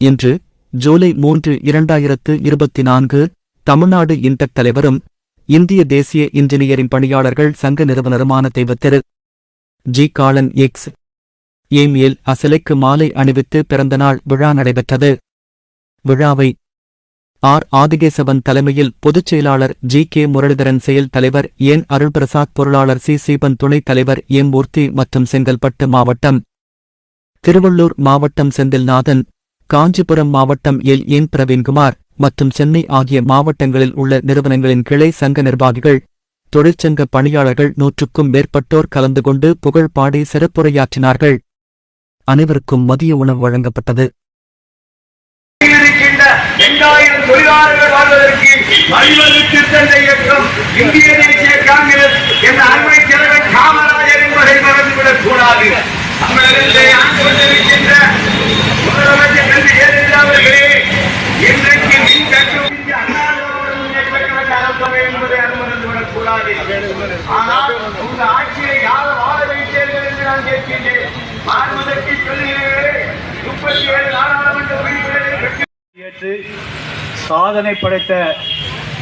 இன்று ஜூலை மூன்று இரண்டாயிரத்து இருபத்தி நான்கு தமிழ்நாடு இன்டெக் தலைவரும் இந்திய தேசிய இன்ஜினியரிங் பணியாளர்கள் சங்க நிறுவனருமான தெய்வத்திரு ஜி. காலன் எக்ஸ். ஏமியல் அசலைக்கு மாலை அணிவித்து பிறந்தநாள் விழா நடைபெற்றது. விழாவை ஆர். ஆதிகேசவன் தலைமையில் பொதுச் செயலாளர் ஜி. கே. முரளிதரன் செயல் தலைவர் என் அருள்பிரசாத் பொருளாளர் சி. சீபன் துணைத் தலைவர் எம். மூர்த்தி மற்றும் செங்கல்பட்டு மாவட்டம் திருவள்ளூர் மாவட்டம் செந்தில்நாதன் காஞ்சிபுரம் மாவட்டம் எல். என். பிரவீன்குமார் மற்றும் சென்னை ஆகிய மாவட்டங்களில் உள்ள நிறுவனங்களின் கிளை சங்க நிர்வாகிகள் தொழிற்சங்க பணியாளர்கள் நூற்றுக்கும் மேற்பட்டோர் கலந்து கொண்டு புகழ் பாடி சிறப்புரையாற்றினார்கள். அனைவருக்கும் மதிய உணவு வழங்கப்பட்டது. இருக்கின்ற இரண்டாயிரம் தொழிலாளர்கள் வாழ்வதற்கு வழிவகு திருத்தந்த இயக்கம் இந்திய தேசிய காங்கிரஸ் என்ற அண்மை தலைவர் காமராஜர் என்பதை மறந்துவிடக் கூடாது. தமிழகத்தை ஆண்டு கொண்டிருக்கின்ற முதலமைச்சர் கல்வி இன்றைக்கு மின் கட்டும் என்பதை கூடாது. ஆனால் உங்க ஆட்சியை யார் வாழ வைத்தீர்கள் என்று நான் கேட்கின்றேன். சொல்லுகிறேன். ஏற்று சாதனை படைத்த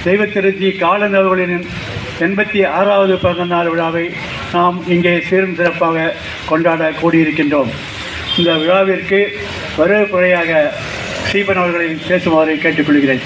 தெய்வத்திருச்சி காலன் அவர்களின் எண்பத்தி ஆறாவது பிறந்த நாள் விழாவை நாம் இங்கே சீரும் சிறப்பாக கொண்டாட கூடியிருக்கின்றோம். இந்த விழாவிற்கு வரவேற்புரையாக ஸ்ரீபன் அவர்களை பேசுமாறு கேட்டுக்கொள்கிறேன்.